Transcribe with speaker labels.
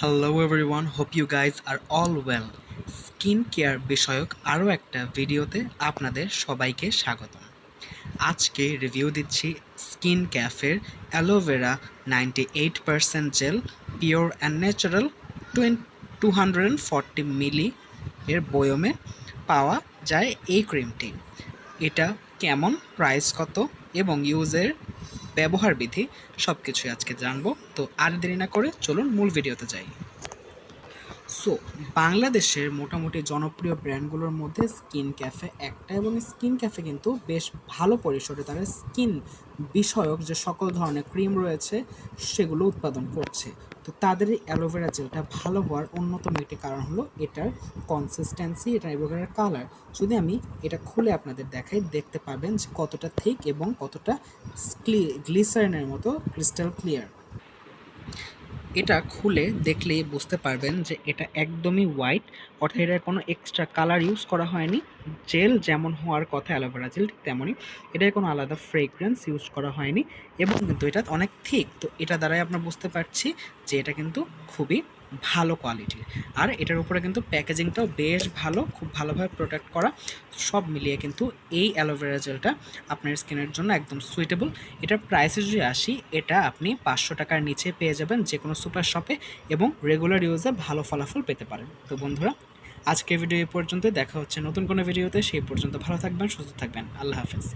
Speaker 1: Hello everyone hope you guys are all well skin care বিষয়ক আরও একটা ভিডিওতে আপনাদের সবাইকে স্বাগতম। আজকে রিভিউ দিচ্ছি skin ক্যাফের aloe vera ninety eight percent gel pure and natural twenty two hundred and forty milli এর বয়মে পাওয়া যায় এই ক্রিমটি এটা কেমন প্রাইস কত এবং ইউজের ব্যবহার বিধি সব কিছুই আজকে জানব। তো আর দেরি না করে চলুন মূল ভিডিওতে যাই। সো বাংলাদেশের মোটামুটি জনপ্রিয় ব্র্যান্ডগুলোর মধ্যে স্কিন ক্যাফে একটা এবং স্কিন ক্যাফে কিন্তু বেশ ভালো পরিসরে তারা স্কিন বিষয়ক যে সকল ধরনের ক্রিম রয়েছে, সেগুলো উৎপাদন করছে। তো তাদের এই অ্যালোভেরা জেলটা ভালো হওয়ার অন্যতম একটি কারণ হলো এটার কনসিস্টেন্সি এটা অ্যালোভেরার কালার যদি আমি এটা খুলে আপনাদের দেখাই, দেখতে পাবেন যে কতটা থিক এবং কতটা গ্লিসারিনের মতো ক্রিস্টাল ক্লিয়ার এটা খুলে দেখলে বুঝতে পারবেন যে এটা একদমই হোয়াইট অর্থাৎ এটার কোনো এক্সট্রা কালার ইউজ করা হয়নি। জেল যেমন হওয়ার কথা অ্যালোভেরা জেল ঠিক তেমনই। এটার কোনো আলাদা ফ্রেগরেন্স ইউজ করা হয়নি। এবং কিন্তু এটা অনেক থিক তো এটা দ্বারাই আমরা বুঝতে পারছি যে এটা কিন্তু খুবই ভালো কোয়ালিটির আর এটার উপরে কিন্তু প্যাকেজিংটাও বেশ ভালো, খুব ভালোভাবে প্রোটেক্ট করা। সব মিলিয়ে কিন্তু এই অ্যালোভেরা জেলটা আপনার স্কিনের জন্য একদম সুইটেবল এটার প্রাইসে যদি আসি, এটা আপনি পাঁচশো টাকার নিচে পেয়ে যাবেন যে কোনো সুপার শপে এবং রেগুলার ইউজে ভালো ফলাফল পেতে পারেন। তো বন্ধুরা, আজকের ভিডিও এই পর্যন্ত দেখা হচ্ছে নতুন কোনো ভিডিওতে সেই পর্যন্ত ভালো থাকবেন, সুস্থ থাকবেন। আল্লাহ হাফেজ।